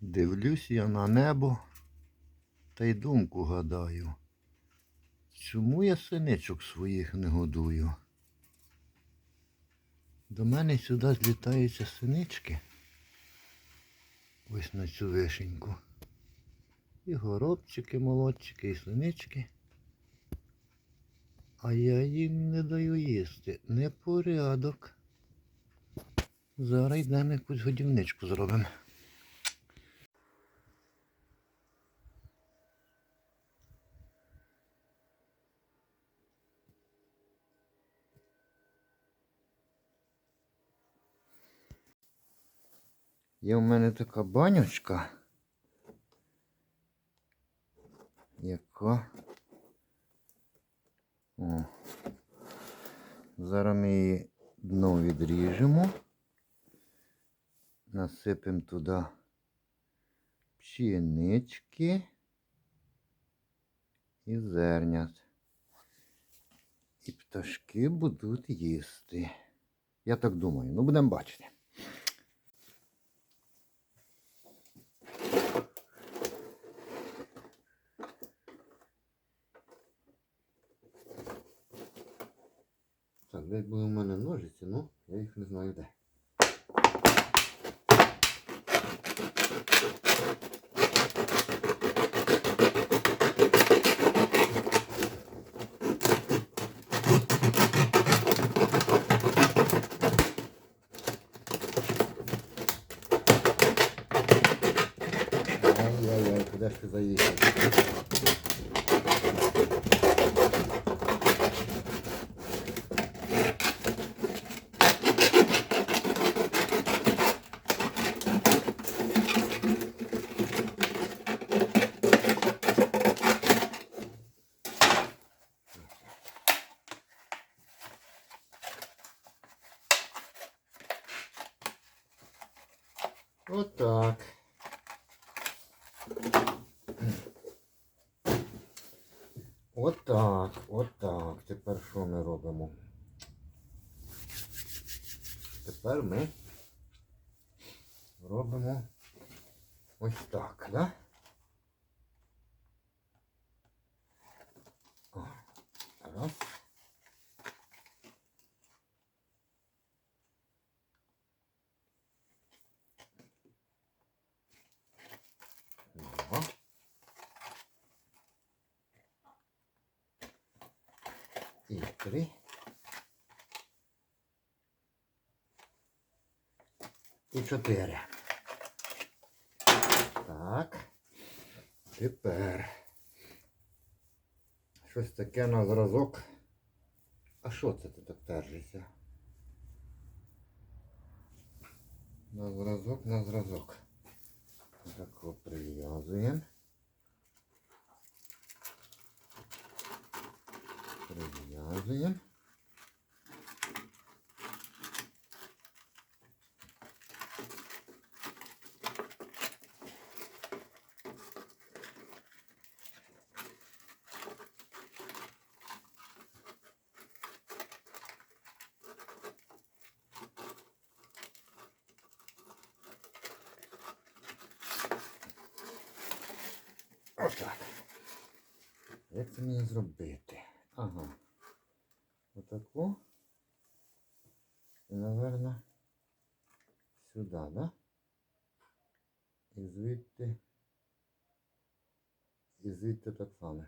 Дивлюсь я на небо та й думку гадаю. Чому я синичок своїх не годую? До мене сюди злітаються синички. Ось на цю вишеньку. І горобчики, молодчики, і синички. А я їм не даю їсти. Непорядок. Зараз йдемо якусь годівничку зробимо. Є в мене така банючка, яка. О. Зараз ми її дно відріжемо, насипемо туди пшенички і зернят. І пташки будуть їсти. Я так думаю, ну будемо бачити. Десь були у мене ножиці, ну я їх не знаю де. Раз. Два. І три. І чотири. Так. Тепер. Щось таке на зразок. А що це ти так держишся? На зразок, на зразок. Так прив'язуємо. Прив'язуємо. Як це мені зробити? Ага. Отаку. І, наверное, сюди, да? І звідти. І звідти так само.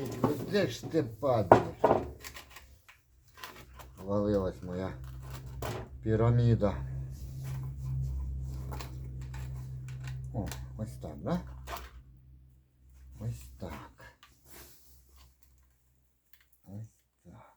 Ну де ж ти падаєш? Валилась моя піраміда. О, ось так, да? Ось так. Ось так.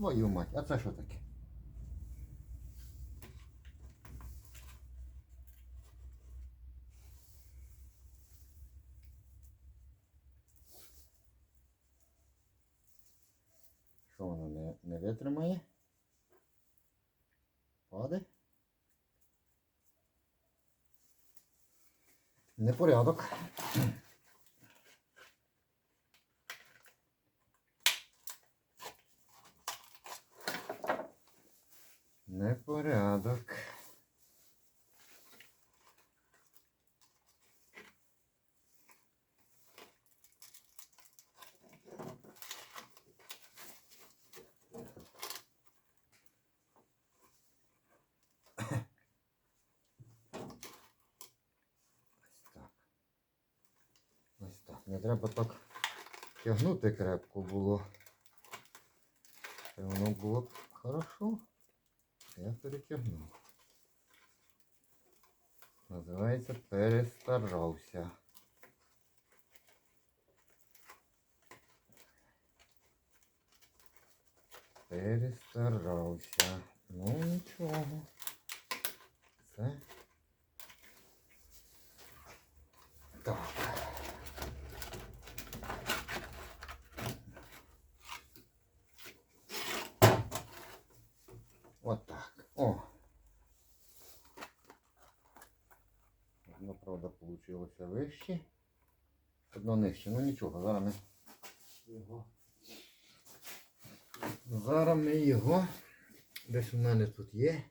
Твою мать, а це що таке? Що воно не, не витримає? Паде? Непорядок. Непорядок. Не треба так тягнути крепко було. Воно було б хорошо. Я перетягнув. Називається перестарався. Перестарався. Ну нічого. Це. Нічого, зараз ми його. Зараз ми його. Десь у мене тут є.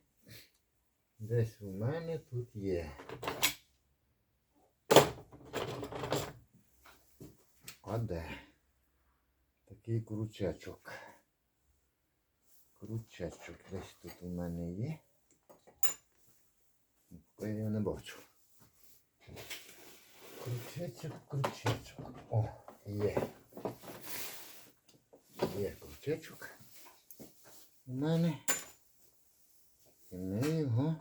Десь у мене тут є. А де? Такий кручечок. Кручечок десь тут у мене є. Я його не бачу. Кручечок, кручечок. О, є. Є кручечок. У мене. І ми його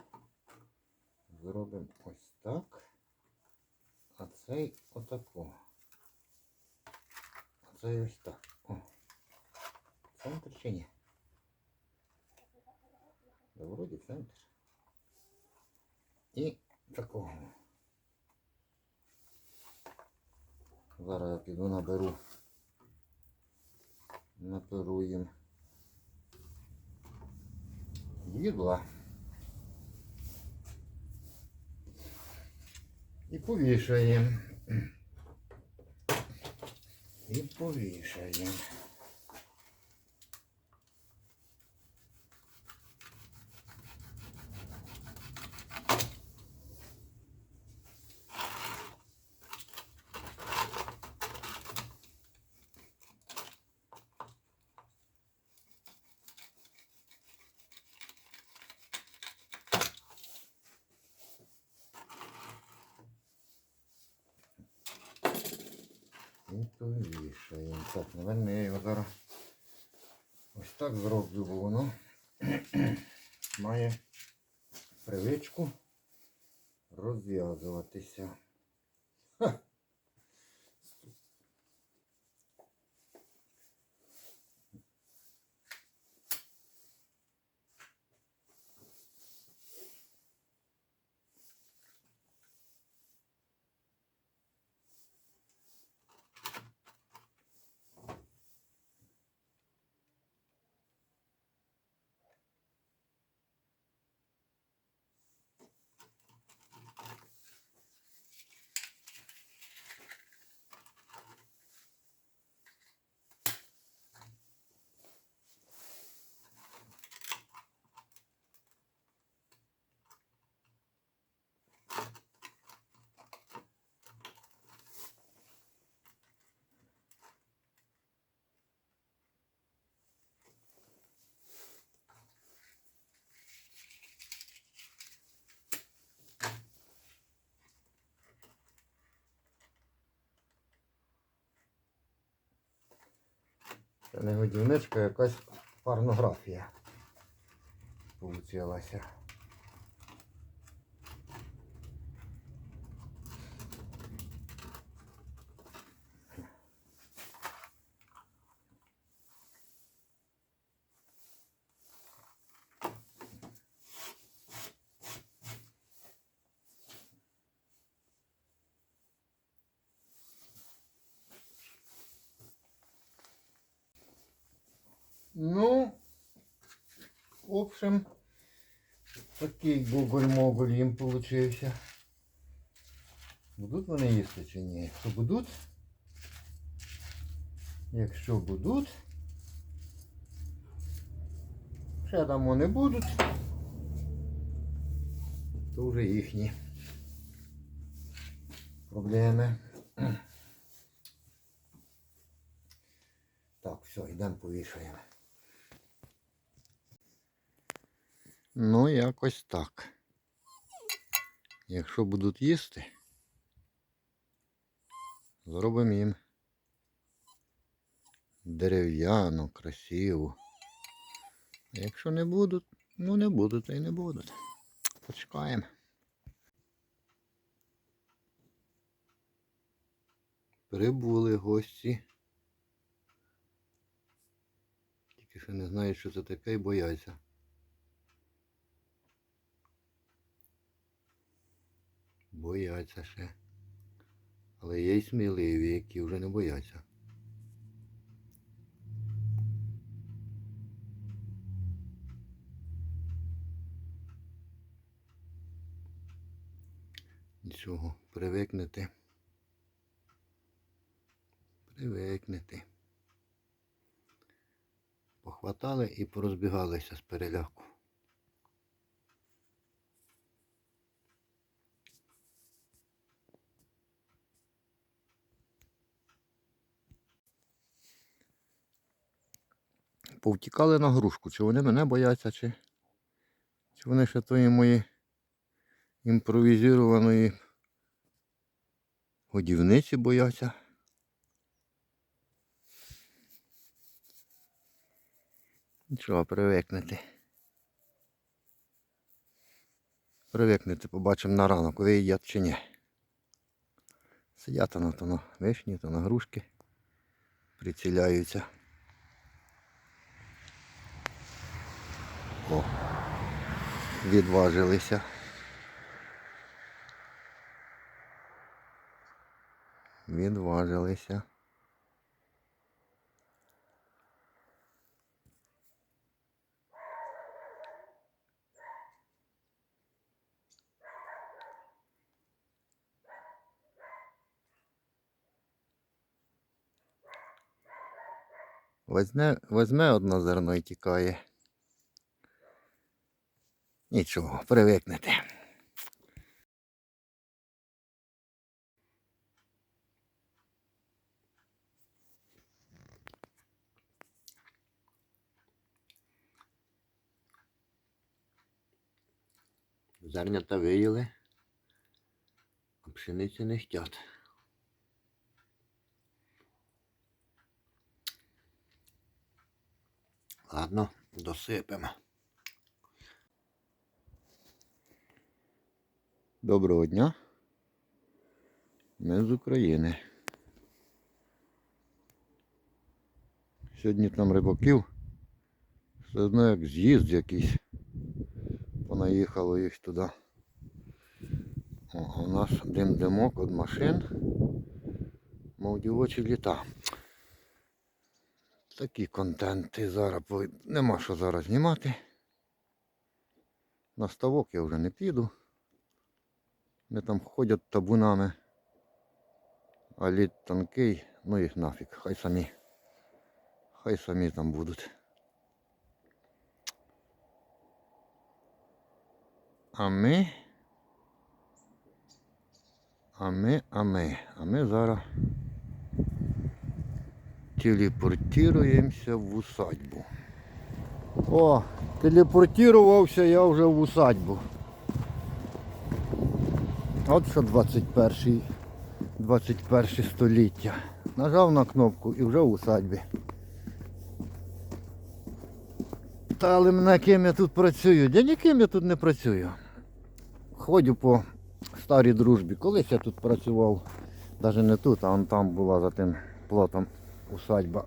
зробимо ось так. А цей отако. А цей ось так. О. Центр чи ні? Да, вроді центр. І такого. Зараз я піду наберу. Наберу їм їдла. І повішаємо. І повішаємо. І повішаємо. Так, напевно, я його зараз ось так зроблю, бо воно має привичку розв'язуватися. Це не годівничка, якась порнографія получилася. Ну, в общем, такий гоголь-моголь їм получився. Будуть вони їсти чи ні? Якщо будуть, якщо будуть, ще дамо не будуть, то вже їхні проблеми. Так, все, йдемо повішаємо. Ну, якось так. Якщо будуть їсти, зробимо їм дерев'яну, красиву. А якщо не будуть, ну не будуть, то й не будуть. Почекаємо. Прибули гості. Тільки що не знають, що це таке і бояться. Бояться ще. Але є й сміливі, які вже не бояться. Нічого, привикнете. Привикнете. Похватали і порозбігалися з переляку. Повтікали на грушку, чи вони мене бояться, чи, чи вони ще тої мої імпровізованої годівниці бояться. Нічого, привикнете. Привикнете, побачимо на ранок, виїдять чи ні. Сидять на то на вишні, то на грушки. Приціляються. О, відважилися. Відважилися. Возьме, возьме одно зерно і тікає. Нічого, привикнете. Зернята виїли, а пшениці не хтять. Ладно, досипемо. Доброго дня. Ми з України. Сьогодні там рибаків. Все одно як з'їзд якийсь. Понаїхало їх туди. О, у нас дим димок від машин. Мов дівочі літа. Такі контенти зараз нема що зараз знімати. На ставок я вже не піду. Вони там ходять табунами. А лід тонкий, ну їх нафіг, хай самі. Хай самі там будуть. А ми. А ми, а ми. А ми зараз телепортуємося в усадьбу. О, телепортувався я вже в усадьбу. От що 21 21 століття. Нажав на кнопку і вже в усадьбі. Питали мене, ким я тут працюю. Я ніким я тут не працюю. Ходю по старій дружбі. Колись я тут працював, навіть не тут, а он там була за тим плотом усадьба.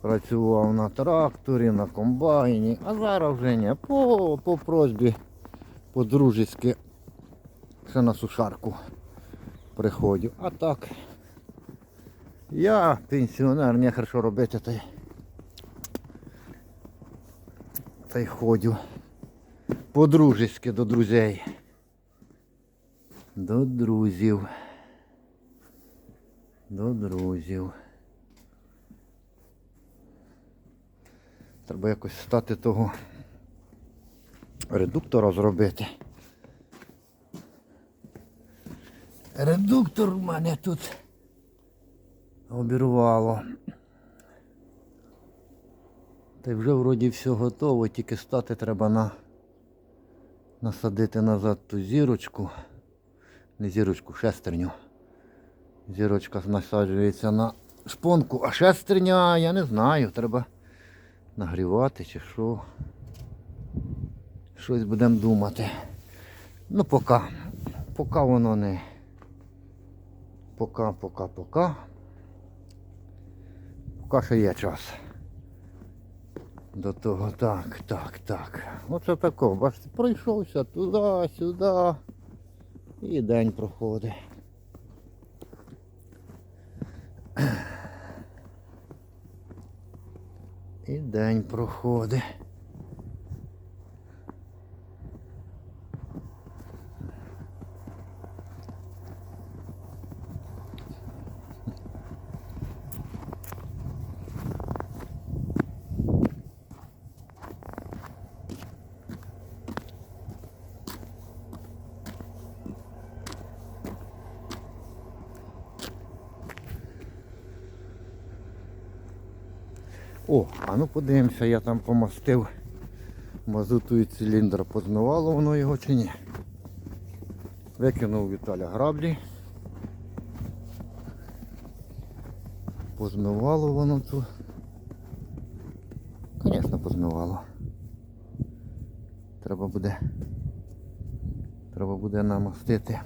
Працював на тракторі, на комбайні, а зараз вже ні. По, по просьбі, по-дружески, ще на сушарку приходжу. А так, я пенсіонер, не що робити, та й, та й ходю. По-дружески до друзей. До друзів. До друзів. Треба якось стати того редуктора зробити. Редуктор в мене тут обірвало. Та й вже вроді все готово, тільки стати треба на насадити назад ту зірочку. Не зірочку, шестерню. Зірочка насаджується на шпонку, а шестерня, я не знаю, треба нагрівати чи що. Щось будемо думати. Ну поки. Поки воно не. Поки, поки, поки. Поки ще є час. До того так, так, так. Оце тако, бачите, пройшовся туди, сюди. І день проходить. І день проходить. О, а ну подивимося, я там помастив мазутою циліндр, позмивало воно його чи ні. Викинув Віталя граблі. Позмивало воно тут. Звісно, позмивало. Треба буде. Треба буде намастити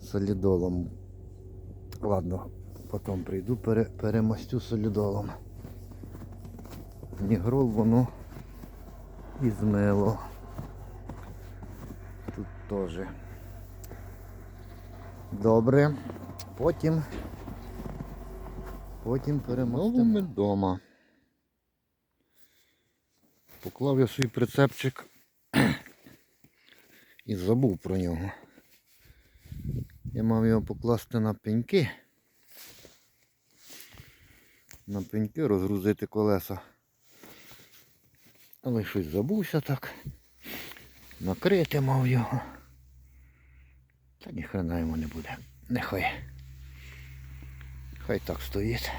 солідолом. Ладно, потім прийду, пере, перемастю солідолом. Нігрол воно і змило. Тут теж. Добре. Потім. Потім перемогли ми вдома. Поклав я свій прицепчик і забув про нього. Я мав його покласти на пеньки. На пеньки розгрузити колеса. Але щось забувся так. Накрити мав його. Та ніхрена йому не буде. Нехай. Хай так стоїть.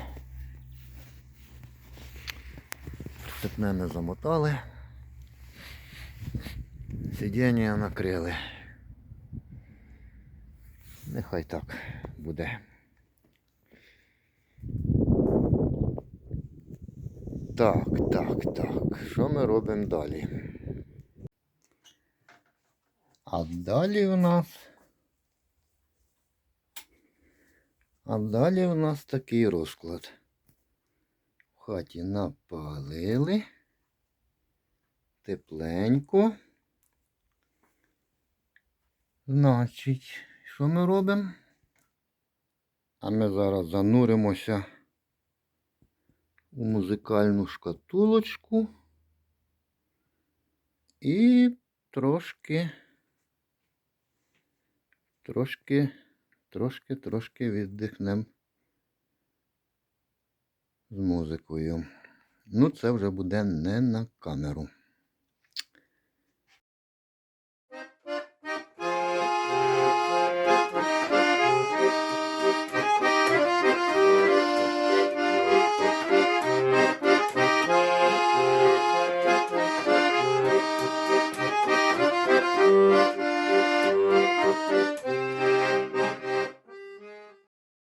Прицепне не замотали. Сидіння накрили. Нехай так буде. Так, так, так. Що ми робимо далі? А далі у нас. А далі у нас такий розклад. В хаті напалили. Тепленько. Значить, що ми робимо? А ми зараз зануримося у музикальну шкатулочку і трошки, трошки, трошки, трошки віддихнемо з музикою. Ну, це вже буде не на камеру.